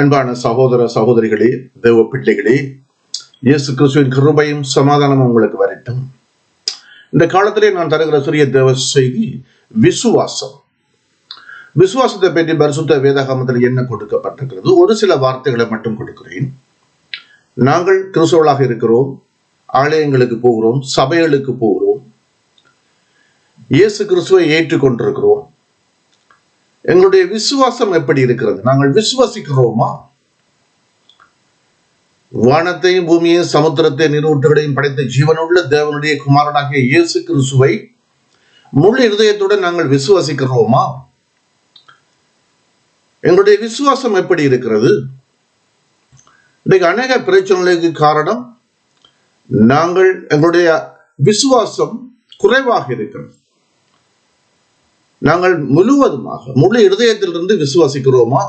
அன்பான சகோதர சகோதரிகளே தேவ பிள்ளைகளே இயேசு கிறிஸ்துவின் கிருபையும் சமாதானமும் உங்களுக்கு வரட்டும். இந்த காலத்திலே நான் தருகிற சிறிய தேவ செய்தி விசுவாசம். விசுவாசத்தை பற்றி பரிசுத்த வேதாகமத்தில் என்ன கொடுக்கப்பட்டிருக்கிறது? ஒரு சில வார்த்தைகளை மட்டும் கொடுக்கிறேன். நாங்கள் கிறிஸ்தவர்களாக இருக்கிறோம் ஆலயங்களுக்கு போகிறோம் சபைகளுக்கு போகிறோம் இயேசு கிறிஸ்துவை ஏற்றுக்கொண்டிருக்கிறோம். எங்களுடைய விசுவாசம் எப்படி இருக்கிறது? நாங்கள் விசுவாசிக்கிறோமா? வானத்தையும் பூமியையும் சமுத்திரத்தை நீரூற்றுகளையும் படைத்த ஜீவனுள்ள தேவனுடைய குமாரனாகிய இயேசு கிறிஸ்துவை முழு இருதயத்துடன் நாங்கள் விசுவாசிக்கிறோமா? எங்களுடைய விசுவாசம் எப்படி இருக்கிறது? இன்றைக்கு அநேக பிரச்சனைகளுக்கு காரணம் நாங்கள் எங்களுடைய விசுவாசம் குறைவாக இருக்கிறது. நாங்கள் முழுவதுமாக முழு இருதயத்திலிருந்து விசுவாசிக்கிறோமா?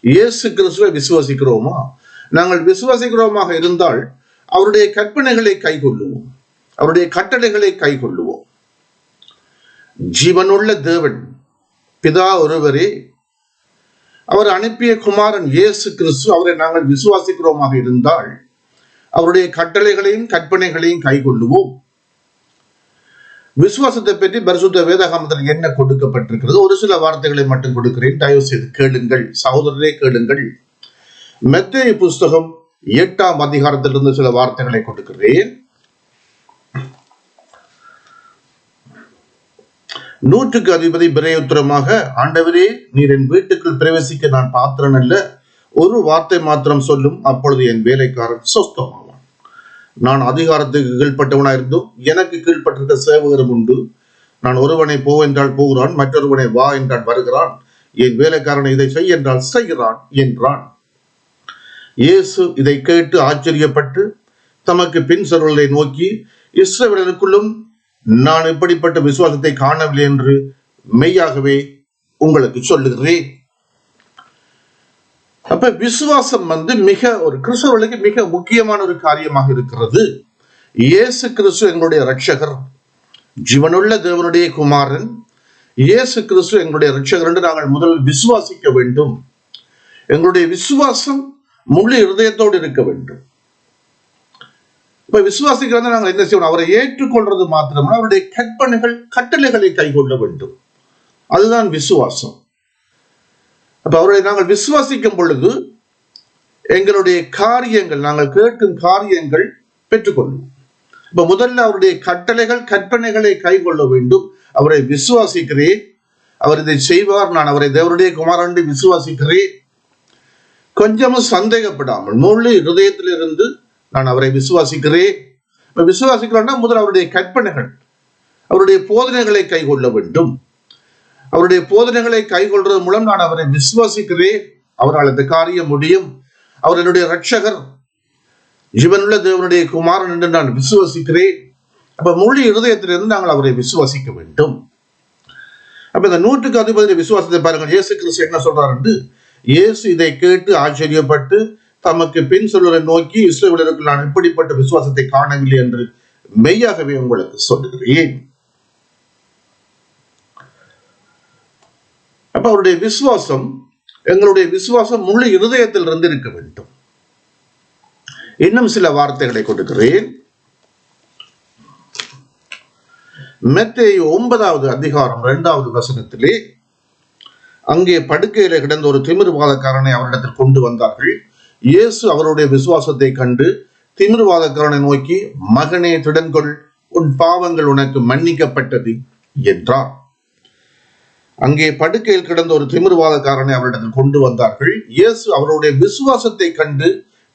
இயேசு கிறிஸ்துவை விசுவாசிக்கிறோமா? நாங்கள் விசுவாசிக்கிறோமாக இருந்தால் அவருடைய கற்பனைகளை கைகொள்ளுவோம். அவருடைய கட்டளைகளை கைக்கொள்ளுவோம் ஜீவனுள்ள தேவன் பிதா ஒருவரே அவர் அனுப்பிய குமாரன் இயேசு கிறிஸ்து அவரை நாங்கள் விசுவாசிக்கிறோமாக இருந்தால் அவருடைய கட்டளைகளையும் கற்பனைகளையும் கைகொள்ளுவோம். விசுவாசத்தை பற்றி பரிசுத்த வேதாகமத்தில் என்ன கொடுக்கப்பட்டிருக்கிறது? ஒரு சில வார்த்தைகளை மட்டும் கொடுக்கிறேன். தயவு செய்து கேளுங்கள். சகோதரரே கேளுங்கள். மெத்தேய புஸ்தகம் எட்டாம் அதிகாரத்திலிருந்து சில வார்த்தைகளை கொடுக்கிறேன். நூற்றுக்கு அதிபதி பிரயோத்தரமாக ஆண்டவரே நீர் என் வீட்டுக்குள் பிரவேசிக்க நான் பாத்திரன் அல்ல ஒரு வார்த்தை மாத்திரம் சொல்லும். அப்பொழுது என் வேலைக்காரன் சொஸ்தமாகும் நான் அதிகாரத்துக்கு கீழ்ப்பட்டவனாயிருந்தும் எனக்கு கீழ்ப்பட்டிருக்க சேவகரும் உண்டு. நான் ஒருவனை போ என்றால் போகிறான் மற்றொருவனை வா என்றால் வருகிறான். என் வேலைக்காரன் இதை செய் என்றால் செய்கிறான் என்றான். இயேசு இதை கேட்டு ஆச்சரியப்பட்டு தமக்கு பின் செல்வதை நோக்கி இஸ்ரவேலருக்குள்ளும் நான் இப்படிப்பட்ட விசுவாசத்தை காணவில்லை என்று மெய்யாகவே உங்களுக்கு சொல்லுகிறேன். அப்ப விசுவாசம் வந்து மிக ஒரு கிறிஸ்தவர்களுக்கு மிக முக்கியமான ஒரு காரியமாக இருக்கிறது. இயேசு கிறிஸ்து எங்களுடைய ரட்சகர் ஜீவனுள்ள தேவனுடைய குமாரன். இயேசு கிறிஸ்து எங்களுடைய ரட்சகர் என்று நாங்கள் முதலில் விசுவாசிக்க வேண்டும். எங்களுடைய விசுவாசம் முழு இருதயத்தோடு இருக்க வேண்டும். இப்ப விசுவாசிக்கிறது நாங்கள் என்ன செய்யணும்? அவரை ஏற்றுக்கொள்றது மாத்திரமல்ல அவருடைய கற்பனைகள் கட்டளைகளை கைகொள்ள வேண்டும். அதுதான் விசுவாசம். அப்போ அவரை நாங்கள் விசுவாசிக்கும் பொழுது எங்களுடைய காரியங்கள் நாங்கள் கேட்கும் காரியங்கள் பெற்றுக்கொள்வோம் இப்ப முதல்ல அவருடைய கட்டளைகள் கற்பனைகளை கைக்கொள்ள வேண்டும். அவரை விசுவாசிக்கிறேன். அவர் இதை செய்வார். நான் அவரை தேவருடைய குமாரண்டு விசுவாசிக்கிறேன். கொஞ்சமும் சந்தேகப்படாமல் முழு இருதயத்திலிருந்து நான் அவரை விசுவாசிக்கிறேன். இப்ப விசுவாசிக்கிறோம்னா முதல் அவருடைய கற்பனைகள் அவருடைய போதனைகளை கைக்கொள்ள வேண்டும். அவருடைய போதனைகளை கைகொள்றது மூலம் நான் அவரை விசுவாசிக்கிறேன். அவரால் இந்த காரியம் முடியும். அவர் என்னுடைய ரட்சகர் ஜீவனுள்ள தேவனுடைய குமாரன் என்று நான் விசுவாசிக்கிறேன். அப்ப மொழி இருதயத்திலிருந்து நாங்கள் அவரை விசுவாசிக்க வேண்டும். அப்ப இந்த நூற்றுக்கு அதிபதி விசுவாசத்தை பாருங்கள் இயேசு கிறிஸ்து என்ன சொல்றாரு என்று இயேசு இதை கேட்டு ஆச்சரியப்பட்டு தமக்கு பின் சொல்வதை நோக்கி இஸ்ரேலருக்கு நான் இப்படிப்பட்ட விசுவாசத்தை காணவில்லை என்று மெய்யாகவே உங்களுக்கு சொல்லுகிறேன். அப்ப அவருடைய விசுவாசம் எங்களுடைய விசுவாசம் முழு இருதயத்தில் இருந்து இருக்க வேண்டும். இன்னும் சில வார்த்தைகளை கொடுக்கிறேன். மெத்தேயு ஒன்பதாவது அதிகாரம் இரண்டாவது வசனத்திலே அங்கே படுக்கையில கிடந்த ஒரு திமிர்வாதக்காரனை அவரிடத்தில் கொண்டு வந்தார்கள். இயேசு அவருடைய விசுவாசத்தை கண்டு திமிர்வாதக்காரனை நோக்கி மகனே திடன்கொள் உன் பாவங்கள் உனக்கு மன்னிக்கப்பட்டது என்றார். அங்கே படுக்கையில் கிடந்த ஒரு திமிர்வாதக்காரனை அவரிடத்தில் கொண்டு வந்தார்கள். இயேசு அவருடைய விசுவாசத்தை கண்டு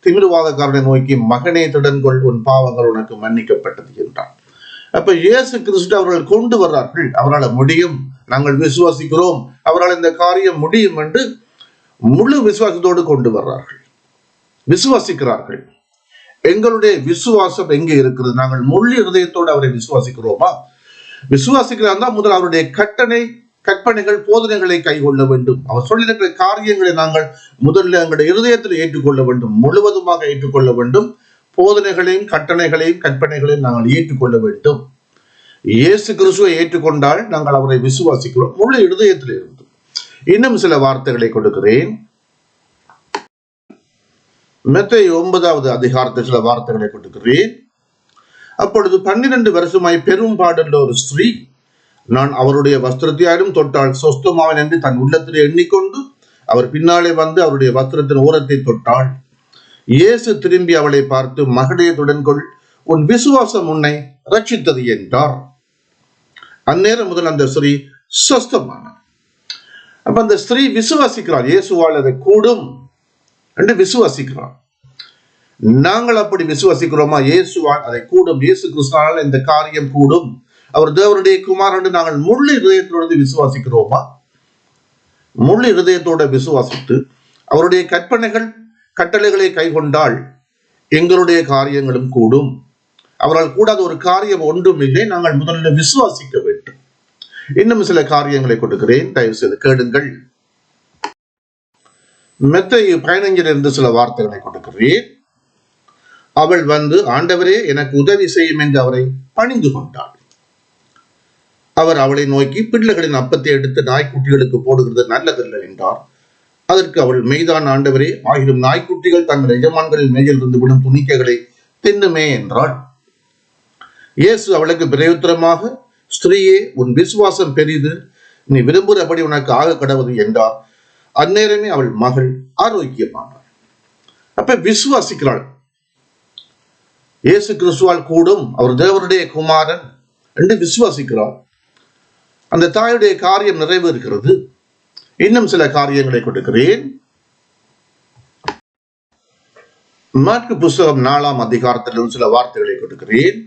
திமிர்வாதக்காரனை நோக்கி மகனே திடன்கொள் உன் பாவங்கள் உனக்கு மன்னிக்கப்பட்டது என்றார் அப்ப இயேசு கிறிஸ்து அவர்கள் கொண்டு வர்றார்கள். அவரால் முடியும். நாங்கள் விசுவாசிக்கிறோம். அவரால் இந்த காரியம் முடியும் என்று முழு விசுவாசத்தோடு கொண்டு வர்றார்கள். விசுவாசிக்கிறார்கள். எங்களுடைய விசுவாசம் எங்கே இருக்கிறது? நாங்கள் முழு இருதயத்தோடு அவரை விசுவாசிக்கிறோமா? விசுவாசிக்கிறார் முதல் அவருடைய கட்டணை கற்பனைகள் போதனைகளை கைகொள்ள வேண்டும். அவர் சொல்லியிருக்கிற காரியங்களை நாங்கள் முதல்ல எங்களுடைய இருதயத்தில் ஏற்றுக்கொள்ள வேண்டும். முழுவதுமாக ஏற்றுக்கொள்ள வேண்டும். போதனைகளையும் கட்டளைகளையும் கற்பனைகளையும் நாங்கள் ஏற்றுக்கொள்ள வேண்டும். இயேசு கிறிஸ்துவை ஏற்றுக்கொண்டால் நாங்கள் அவரை விசுவாசிக்கிறோம். முழு இருதயத்தில் இருந்து. இன்னும் சில வார்த்தைகளை கொடுக்கிறேன். மெத்தை ஒன்பதாவது அதிகாரத்தில் சில வார்த்தைகளை கொடுக்கிறேன். அப்பொழுது பன்னிரண்டு வருஷமாய் பெரும் பாடுள்ள ஒரு ஸ்திரீ நான் அவருடைய வஸ்திரத்தையாரும் தொட்டால் சொஸ்தமாவேன் என்று தன் உள்ளத்தில் எண்ணிக்கொண்டு அவர் பின்னாலே வந்து அவருடைய வஸ்திரத்தின் ஓரத்தை தொட்டாள். இயேசு திரும்பி அவளை பார்த்து மகளே கொள் உன் விசுவாசம் உன்னை ரட்சித்தது என்றார். அந்நேரம் முதல் அந்த ஸ்ரீ சொஸ்தமானார் அப்ப அந்த ஸ்திரீ விசுவாசிக்கிறார் இயேசுவால் அதை கூடும் என்று விசுவாசிக்கிறார் நாங்கள் அப்படி விசுவாசிக்கிறோமா? இயேசுவால் அதை கூடும். இயேசு கிறிஸ்துவால் இந்த காரியம் கூடும். அவர் தேவனுடைய குமார் என்று நாங்கள் முள்ளி இதயத்தோடு விசுவாசிக்கிறோமா? முள்ளி இருதயத்தோட விசுவாசித்து அவருடைய கற்பனைகள் கட்டளைகளை கைகொண்டால் எங்களுடைய காரியங்களும் கூடும். அவரால் கூடாத ஒரு காரியம் ஒன்றும் இல்லை. நாங்கள் முதலில் விசுவாசிக்க வேண்டும். இன்னும் சில காரியங்களை கொடுக்கிறேன். தயவு செய்து கேடுங்கள் மெத்தை பதினைஞ்சிலிருந்து சில வார்த்தைகளை கொடுக்கிறேன். அவள் வந்து ஆண்டவரே எனக்கு உதவி செய்யும் என்று அவரை பணிந்து கொண்டாள். அவர் அவளை நோக்கி பிள்ளைகளின் அப்பத்தை எடுத்து நாய்க்குட்டிகளுக்கு போடுகிறது நல்லதல்ல என்றார். அதற்கு அவள் மெய்தான் ஆண்டவரே ஆயிரம் நாய்க்குட்டிகள் தங்கள் எஜமான்களின் மேலிருந்து விடும் துணிக்கைகளை தின்னுமே என்றாள். இயேசு அவளுக்கு பிரயோத்தரமாக ஸ்திரீயே உன் விசுவாசம் பெரிது. நீ விரும்புகிறபடி உனக்கு ஆக கடவுது என்றார். அந்நேரமே அவள் மகள் ஆரோக்கியமானாள். அப்ப விசுவாசிக்கிறாள். இயேசு கிறிஸ்துவால் கூடும் அவர் தேவனுடைய குமாரன் என்று விசுவாசிக்கிறாள். அந்த தாயுடைய காரியம் நிறைவேறுகிறது. இன்னும் சில காரியங்களை கொடுக்கிறேன். மாற்கு புஸ்தகம் நாலாம் அதிகாரத்திலும் சில வார்த்தைகளை கொடுக்கிறேன்.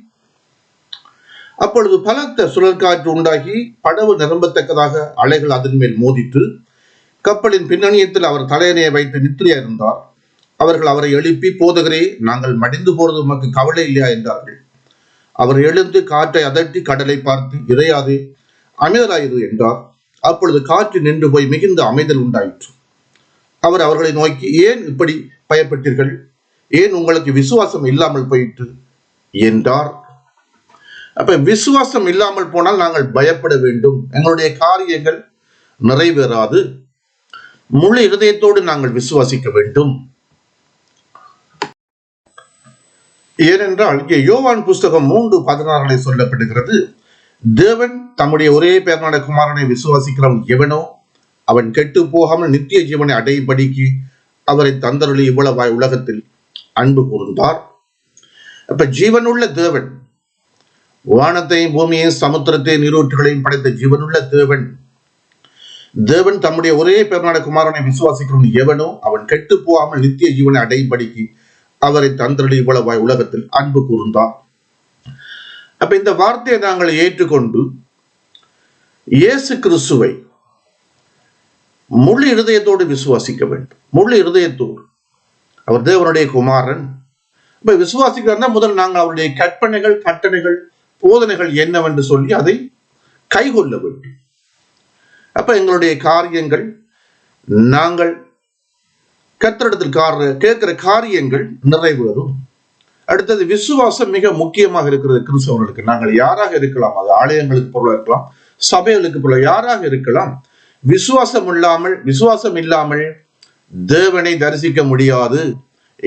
அப்பொழுது பலத்த சுழற்காற்று உண்டாகி படவு நிரம்பத்தக்கதாக அலைகள் அதன் மேல் மோதிட்டு கப்பலின் பின்னணியத்தில் அவர் தலையணையை வைத்து நித்திரையா இருந்தார். அவர்கள் அவரை எழுப்பி போதகரே நாங்கள் மடிந்து போறது உமக்கு கவலை இல்லையா? என்றார்கள். அவர் எழுந்து காற்றை அதட்டி கடலை பார்த்து இறையாதே அமைதலாயிரு என்றார். அப்பொழுது காற்று நின்று போய் மிகுந்த அமைதல் உண்டாயிற்று. அவர் அவர்களை நோக்கி ஏன் இப்படி பயப்பட்டீர்கள்? ஏன் உங்களுக்கு விசுவாசம் இல்லாமல் போயிற்று? என்றார். அப்ப விசுவாசம் இல்லாமல் போனால் நாங்கள் பயப்பட வேண்டும். எங்களுடைய காரியங்கள் நிறைவேறாது. முழு இருதயத்தோடு நாங்கள் விசுவாசிக்க வேண்டும். ஏனென்றால் இங்கே யோவான் புஸ்தகம் மூன்று பதினாறுகளை சொல்லப்படுகிறது. தேவன் தம்முடைய ஒரே பேரனான குமாரனை விசுவாசிக்கிறவன் எவனோ? அவன் கெட்டு போகாமல் நித்திய ஜீவனை அடையும்படிக்கு அவரை தந்தருளி இவ்வளவாய் உலகத்தில் அன்பு கூர்ந்தார். அப்ப ஜீவனுள்ள தேவன் வானத்தையும் பூமியையும் சமுத்திரத்தையும் நீரூற்றுகளையும் படைத்த ஜீவனுள்ள தேவன் தேவன் தம்முடைய ஒரே பெருநாட குமாரனை விசுவாசிக்கிறவன் எவனோ? அவன் கெட்டு போகாமல் நித்திய ஜீவனை அடையும்படிக்கு அவரை தந்தருளி இவ்வளவாய் உலகத்தில் அன்பு கூர்ந்தார். அப்ப இந்த வார்த்தையை நாங்கள் ஏற்றுக்கொண்டு இயேசு கிறிஸ்துவை முழு இருதயத்தோடு விசுவாசிக்க வேண்டும். முழு இருதயத்தோடு. அவர் தேவனுடைய குமாரன். இப்ப விசுவாசிக்கிறதா முதல் நாங்கள் அவருடைய கற்பனைகள் கட்டணைகள் போதனைகள் என்னவென்று சொல்லி அதை கைகொள்ள வேண்டும். அப்ப எங்களுடைய காரியங்கள் நாங்கள் கத்திரிடத்தில் கார கேட்கிற காரியங்கள் நிறைவேறும். அடுத்தது விசுவாசம் மிக முக்கியமாக இருக்கிறது கிறிஸ்தவர்களுக்கு. நாங்கள் யாராக இருக்கலாம்? அது ஆலயங்களுக்கு பொருளாக இருக்கலாம் சபைகளுக்கு பொருள் யாராக இருக்கலாம்? விசுவாசம் இல்லாமல் விசுவாசம் இல்லாமல் தேவனை தரிசிக்க முடியாது.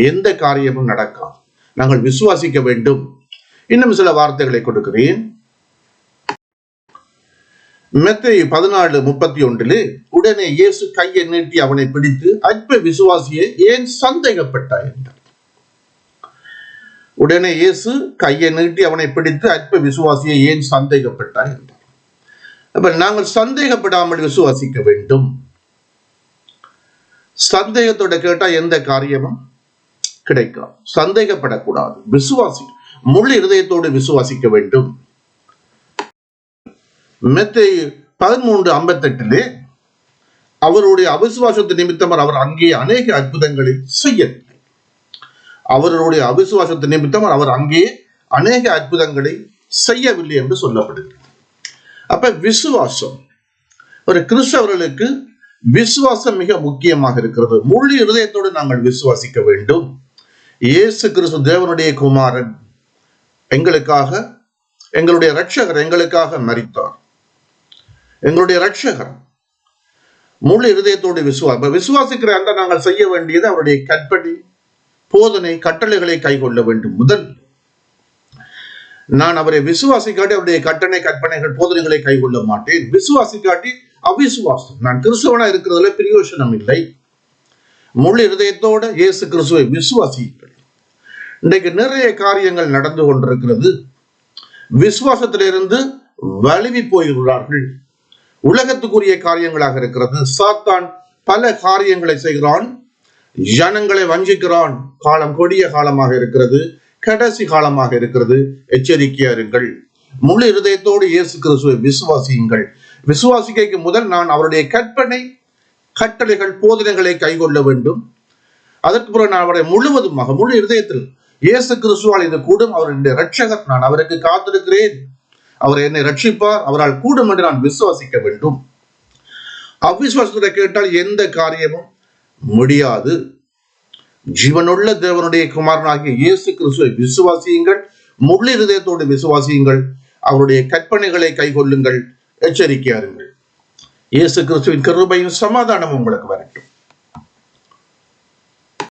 எந்த காரியமும் நடக்காது. நாங்கள் விசுவாசிக்க வேண்டும். இன்னும் சில வார்த்தைகளை கொடுக்கிறேன். மெத்தை பதினாலு முப்பத்தி ஒன்றிலே உடனே இயேசு கையை நீட்டி அவனை பிடித்து அற்ப விசுவாசியை ஏன் சந்தேகப்பட்டாய்? என்றார் உடனே இயேசு கையை நீட்டி அவனை பிடித்து அற்ப விசுவாசியை ஏன் சந்தேகப்பட்டார் என்றார். அப்ப நாங்கள் சந்தேகப்படாமல் விசுவாசிக்க வேண்டும். சந்தேகத்தோட கேட்டா எந்த காரியமும் கிடைக்கும் சந்தேகப்படக்கூடாது. விசுவாசி முழு இருதயத்தோடு விசுவாசிக்க வேண்டும். மெத்தை பதிமூன்று ஐம்பத்தெட்டிலே அவருடைய அவிசுவாசத்து நிமித்தம் அவர் அங்கே அநேக அற்புதங்களை செய்ய அவருடைய அவிசுவாசத்து நிமித்தம் அவர் அங்கே அநேக அற்புதங்களை செய்யவில்லை என்று சொல்லப்படுகிறது. அப்ப விசுவாசம் ஒரு கிறிஸ்தவர்களுக்கு விசுவாசம் மிக முக்கியமாக இருக்கிறது. முழு இருதயத்தோடு நாங்கள் விசுவாசிக்க வேண்டும். இயேசு கிறிஸ்து தேவனுடைய குமாரன் எங்களுக்காக எங்களுடைய ரட்சகர் எங்களுக்காக மரித்தார். எங்களுடைய ரட்சகர் முழு இருதயத்தோடு விசுவா விசுவாசிக்கிற அந்த நாங்கள் செய்ய வேண்டியது அவருடைய கற்படி போதனை கட்டளைகளை கைகொள்ள வேண்டும். முதல் நான் அவரை விசுவாசிக்காட்டி அவருடைய கட்டளை கற்பனைகள் போதனைகளை கைக்கொள்ள மாட்டேன். விசுவாசிக்காட்டி அவிசுவாசம். நான் கிறிஸ்துவனா இருக்கிறதுல பிரயோசனம் இல்லை. முழு இருதயத்தோட இயேசு கிறிஸ்துவை விசுவாசியுங்கள். இன்றைக்கு நிறைய காரியங்கள் நடந்து கொண்டிருக்கிறது. விசுவாசத்திலிருந்து வலிவி போய்கிறார்கள் உலகத்துக்குரிய காரியங்களாக இருக்கிறது. சாத்தான் பல காரியங்களை செய்கிறான். ஜனங்களை வஞ்சிக்கிறான். காலம் கொடிய காலமாக இருக்கிறது. கடைசி காலமாக இருக்கிறது. எச்சரிக்கையா இருங்கள். முழு இருதயத்தோடு இயேசு கிறிஸ்துவை விசுவாசியுங்கள். விசுவாசிக்கைக்கு முதல் நான் அவருடைய கற்பனை கட்டளைகள் போதனைகளை கைகொள்ள வேண்டும். அதற்கு பிறகு நான் அவரை முழுவதுமாக முழு இருதயத்தில் இயேசு கிறிஸ்துவால் இது கூடும். அவருடைய ரட்சகர் நான் அவருக்கு காத்திருக்கிறேன். அவர் என்னை ரட்சிப்பார் அவரால் கூடும் என்று நான் விசுவாசிக்க வேண்டும். அவ்விசுவாசத்தை கேட்டால் எந்த காரியமும் முடியாது. ஜீவனுள்ள தேவனுடைய குமாரனாகிய இயேசு கிறிஸ்துவை விசுவாசியுங்கள். முழு இருதயத்தோடு விசுவாசியுங்கள். அவருடைய கற்பனைகளை கைகொள்ளுங்கள். எச்சரிக்கையாருங்கள் இயேசு கிறிஸ்துவின் கருபையும் சமாதானம் உங்களுக்கு வரட்டும்.